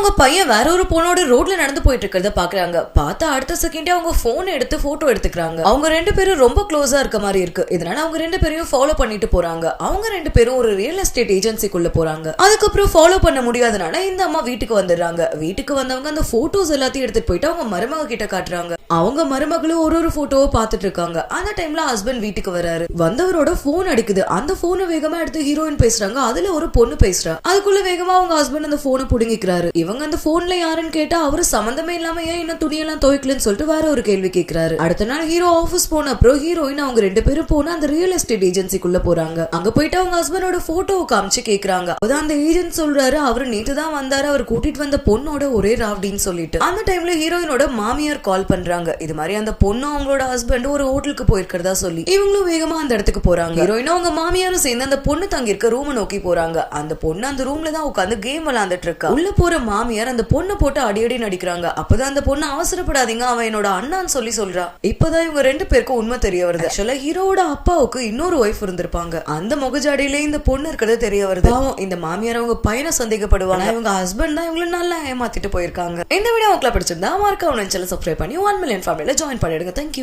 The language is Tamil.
அவங்க பையன் வேற ஒரு பொண்ணோட ரோட்ல நடந்து போயிட்டு இருக்கிறத பாக்குறாங்க. பார்த்தா அடுத்த செகண்டே அவங்க போன் எடுத்து போட்டோ எடுத்துக்கிறாங்க. அவங்க ரெண்டு பேரும் ரொம்ப க்ளோஸா இருக்க மாதிரி இருக்கு. இதனால அவங்க ரெண்டு பேரையும் ஃபாலோ பண்ணிட்டு போறாங்க. அவங்க ரெண்டு பேரும் ஒரு ரியல் எஸ்டேட் ஏஜென்சிக்குள்ள போறாங்க. அதுக்கப்புறம் ஃபாலோ பண்ண முடியாதனால இந்த அம்மா வீட்டுக்கு வந்துடுறாங்க. வீட்டுக்கு வந்தவங்க அந்த போட்டோஸ் எல்லாத்தையும் எடுத்துட்டு போயிட்டு அவங்க மருமக கிட்ட காட்டுறாங்க. அவங்க மருமகளும் ஒரு ஒரு போட்டோவை பார்த்துட்டு இருக்காங்க. அந்த டைம்ல ஹஸ்பண்ட் வீட்டுக்கு வராரு. வந்தவரோட போன் அடிக்குது. அந்த போனை வேகமா எடுத்து ஹீரோயின் பேசுறாங்க. அதுல ஒரு பொண்ணு பேசுறா. அதுக்குள்ள வேகமா அவங்க ஹஸ்பண்ட் அந்த போனை புடுங்கிக்கிறாரு. இவங்க அந்த போன்ல யாருன்னு கேட்டா அவரு சம்பந்தமே இல்லாம ஏன் இன்னும் துணியெல்லாம் துவைக்கலன்னு சொல்லிட்டு வேற ஒரு கேள்வி கேட்கிறாரு அடுத்த நாள் ஹீரோ ஆபீஸ் போன அப்புறம் ஹீரோயின் அவங்க ரெண்டு பேரும் போன அந்த ரியல் எஸ்டேட் ஏஜென்சிக்குள்ள போறாங்க. அங்க போயிட்டு அவங்க ஹஸ்பண்டோட போட்டோவை காமிச்சு கேக்குறாங்க. அதான் அந்த ஏஜென்ட் சொல்றாரு அவரு நேத்து தான் வந்தாரு. அவர் கூட்டிட்டு வந்த பொண்ணோட ஒரே ராவ்டின்னு சொல்லிட்டு. அந்த டைம்ல ஹீரோயினோட மாமியார் கால் பண்றாங்க. இது மாதிரி அந்த பொண்ணு அவங்களோட ஹஸ்பண்ட் ஒரு ஹோட்டலுக்கு போயிருக்கிறதா சொல்லி இவங்களும் வேகமா அந்த இடத்துக்கு போறாங்க. ஹீரோயினும் அவங்க மாமியாரும் சேர்ந்து அந்த பொண்ணு தங்கி இருக்க ரூம் நோக்கி போறாங்க. அந்த பொண்ணு அந்த ரூம்ல தான் உட்காந்து கேம் விளையாண்டுட்டு இருக்கா. உள்ள போற மாமியார் அந்த பொண்ணை போட்டு அடி அடி நடிக்கிறாங்க அப்பதான் அந்த பொண்ணு அவசரப்படாதீங்க அவன் என்னோட அண்ணான்னு சொல்லி சொல்றா. இப்பதான் இவங்க ரெண்டு பேருக்கும் உண்மை தெரிய வருது. ஆக்சுவலா ஹீரோவோட அப்பாவுக்கு இன்னொரு ஒய்ஃப் இருந்திருப்பாங்க. அந்த முகஜாடியில இந்த பொண்ணு இருக்கிறது தெரிய வருது. இந்த மாமியார் அவங்க பையனை சந்தேகப்படுவாங்க. இவங்க ஹஸ்பண்ட் தான் இவங்களை நல்லா ஏமாத்திட்டு போயிருக்காங்க. இந்த வீடியோ உங்களுக்கு பிடிச்சிருந்தா மார்க்கா உன் சப்ஸ்கிரைப் பண்ணி ஒன் மில்லியன் ஃபேமிலியில ஜாயின் பண்ணிடுங்க தேங்க்யூ